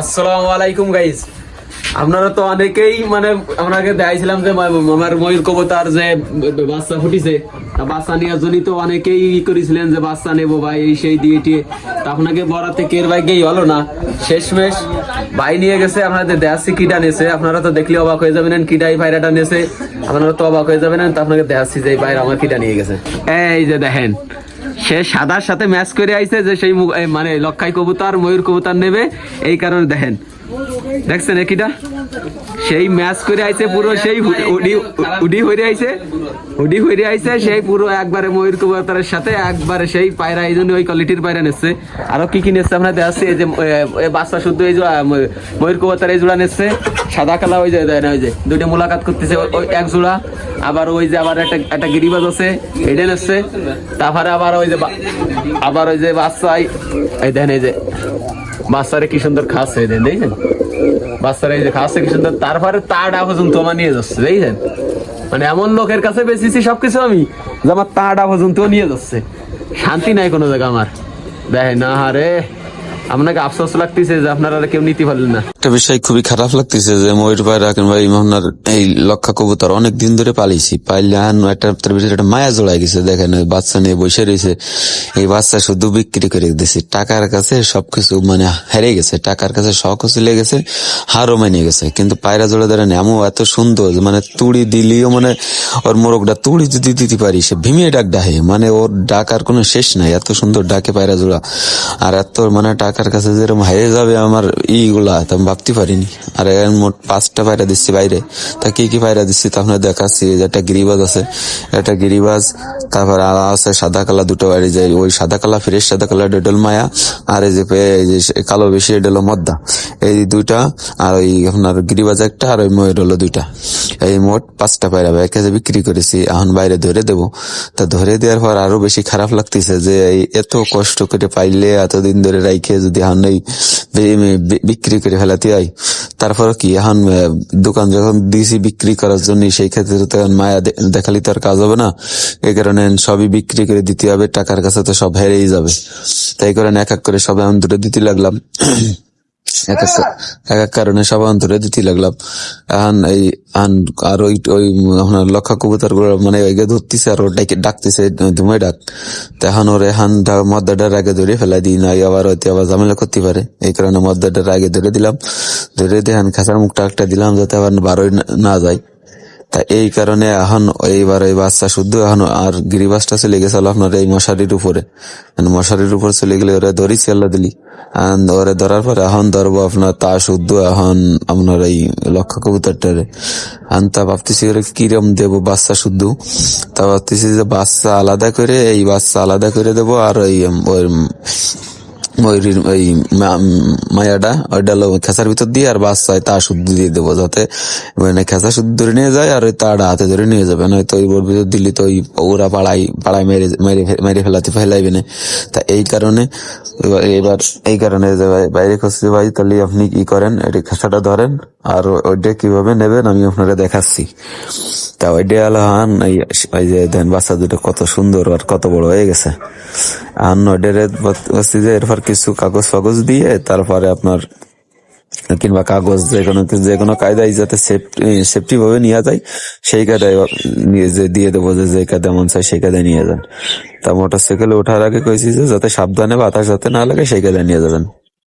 আসসালামু আলাইকুম গাইস আপনারা তো অনেকেই মানে আপনাকে দেখাইছিলাম যে আমার ময়ূর কবতার যে বাচ্চা ফুটিছে বাচ্চা নেওয়ার জন্যই তো অনেকেই ই করেছিলেন যে বাচ্চা নেব ভাই, এই সেই দিয়ে টিয়ে। তা আপনাকে বরাতে কের ভাই গেই হলো না। শেষমেশ ভাই নিয়ে গেছে, আপনাদের দেখাচ্ছি কিটা নেছে। আপনারা তো দেখলে অবাক হয়ে যাবেন কিটা এই ভাইরাটা নেছে। আপনারা তো অবাক হয়ে যাবেন, তা আপনাকে দেখাচ্ছি যে ভাইরা আমার কিটা নিয়ে গেছে। এই যে দেখেন সে সাদার সাথে ম্যাচ করে আইছে যে সেই মানে লক্ষাই কবুতর, ময়ূর কবুতর নেবে। এই কারণে দেখেন। দেখছেন একিটা? সেই ম্যাচ করে আইছে পুরো, সেই উডি উডি হয়ে আইছে। উডি হয়ে আইছে, সেই পুরো একবারে ময়ূর কবুতরের সাথে একবারে সেই পায়রা এই জন্য ওই কোয়ালিটির পায়রা নিচ্ছে আরও কি কি নিচ্ছে আপনার দেখাচ্ছি এই যে বাচ্চা শুদ্ধ এই ময়ূর কবুতর এই জোড়া নিচ্ছে সাদা কালা ওই যে না ওই যে, দুইটা মোলাকাত করতেছে ওই- এক জোড়া। আবার ওই যে, আবার একটা একটা গিরিবাজ আছে এটা নিচ্ছে তারপরে আবার ওই যে আবার ওই যে বাচ্চা এই- দেখেন এই যে, বাচ্চারে কি সুন্দর খাচ্ছে এই দেখেন দেখছেন? বাচ্চারা এই যে খাচ্ছে কি সুন্দর? তারপরে তাড়া পর্যন্ত আমার নিয়ে যাচ্ছে, দেখছেন? মানে এমন লোকের কাছে বেশিছি সবকিছু আমি যে আমার তাড়া পর্যন্ত নিয়ে যাচ্ছে। শান্তি নাই কোনো জায়গা আমার। দেখ না হারে আপনাকে আফসোস লাগতেছে যে আপনারা কেউ নিতে পারলেন না। একটা বিষয় খুবই খারাপ লাগতেছে যে ময়ূর পায়রা কিংবা এই মোহনার এই লক্ষা কবুতর অনেক দিন ধরে পালিয়েছি। পাইলে একটা তার ভিতরে একটা মায়া জড়াই গেছে, দেখেন ওই বাচ্চা নিয়ে বসে রয়েছে। এই বাচ্চা শুধু বিক্রি করে দিয়েছি। টাকার কাছে সবকিছু মানে হেরে গেছে, টাকার কাছে শখ চলে গেছে, হারও মেনে গেছে। কিন্তু পায়রা জোড়া ধরে এমন এত সুন্দর মানে তুড়ি দিলিও মানে ওর মোরগটা তুড়ি যদি দিতে পারি, সে ভীমিয়ে ডাক ডাহে মানে ওর ডাকার কোনো শেষ নাই, এত সুন্দর ডাকে পায়রা জোড়া। আর এত মানে টাকার কাছে যেরকম হেরে যাবে আমার ইগুলা, তা ভাবতে পারিনি। আর এর মোট পাঁচটা পায়রা দিচ্ছি বাইরে। তা কি কি পায়রা দিচ্ছি তা আপনার দেখাচ্ছি। একটা গিরিবাজ আছে, একটা গিরিবাজ, তারপর আর আছে সাদা কালা দুটো বাইরে যায় ওই সাদা কালা, ফ্রেশ সাদা কালার ডেডল মায়া, আর এই যে কালো বেশি এটা হলো মদ্দা। এই দুইটা, আর ওই আপনার গিরিবাজ একটা, আর ওই ময়ূর হলো দুইটা। এই মোট পাঁচটা পায়রা এক কেজি বিক্রি করেছি। এখন বাইরে ধরে দেবো। তা ধরে দেওয়ার পর আরও বেশি খারাপ লাগতেছে যে এত কষ্ট করে পাইলে, এতদিন ধরে রাইখে যদি এখন এই বিক্রি করে ফেলাতে হয়। তারপরে কি, এখন দোকান যখন দিয়েছি বিক্রি করার জন্য সেই ক্ষেত্রে তো এখন মায়া দেখালি তো আর কাজ হবে না। এই কারণে সবই বিক্রি করে দিতে হবে, টাকার কাছে তো সব হেরেই যাবে। তাই কারণে এক এক করে সব এখন দুটো দিতে লাগলাম। এক এক কারণে সব অন্তরে দিতে লাগলাম। এখন এই আর ওই ওই আপনার লক্ষা কবুতরগুলো মানে ধরতেছে আর ওর ডাকে ডাকতেছে, ধুমে ডাক। তো এখন ওর এখন মদ্দাটার আগে ধরে ফেলাই দিই না আবার হয়তো আবার ঝামেলা করতে পারে। এই কারণে মদ্দাটার আগে ধরে দিলাম। ধরে দিয়ে খাঁচার মুখটা একটা দিলাম যাতে আবার বারোই না- যায়। এই কারণে এখন এইবার এই বাচ্চা শুদ্ধ এখন আর গিরিবাসটা চলে গেছিল আপনার এই মশারির উপরে। মশারির উপর চলে গেলে ওরা ধরিছি আল্লাহ দিলি। ওরে ধরার পরে এখন ধরবো আপনার তা শুদ্ধ এখন আপনার এই লক্ষ্য কবুতরটারে। এখন তা ভাবতেছি ওরা কিরম দেবো বাচ্চা শুদ্ধ। তা ভাবতেছি যে বাচ্চা আলাদা করে এই বাচ্চা আলাদা করে দেবো আর ওই উম, ওই ওই মায়াটা ওইটা খেসার ভিতর দিয়ে আর বাস চাই তা শুদ্ধ দিয়ে দেবো যাতে মানে খেসা শুদ্ধ ধরে নিয়ে যায় আর ওই তাড়া হাতে ধরে নিয়ে যাবে। নয়তো ওই বোর ভিতর দিল্লি তো ওই ওরা পাড়াই পাড়ায় মেরে মেরে মেরে ফেলাতে ফেলাইবে না। তা এই কারণে এবার- এই কারণে বাইরে খসতে ভাই তাহলে আপনি কি করেন? এটি খেসাটা ধরেন। আর ওইটা কীভাবে নেবেন আমি আপনারা দেখাচ্ছি। তা ওইটা হলো হান, এই এই যে দেন বাচ্চা দুটো কত সুন্দর আর কত বড় হয়ে গেছে। আর নডের বসছি যে এরপর কিছু কাগজ ফাগজ দিয়ে তারপরে আপনার কিংবা কাগজ যে কোনো যে কোনো কায়দায় যাতে সেফটি ভাবে নিয়ে যায়, সেই কায়দায় যে দিয়ে দেবো যে যে কায়দা মন চায় সেই কায়দায় নিয়ে যান। তা মোটর সাইকেলে ওঠার আগে কইছি যে যাতে সাবধানে বাতাস যাতে না লাগে সেই কায়দায় নিয়ে যাবেন।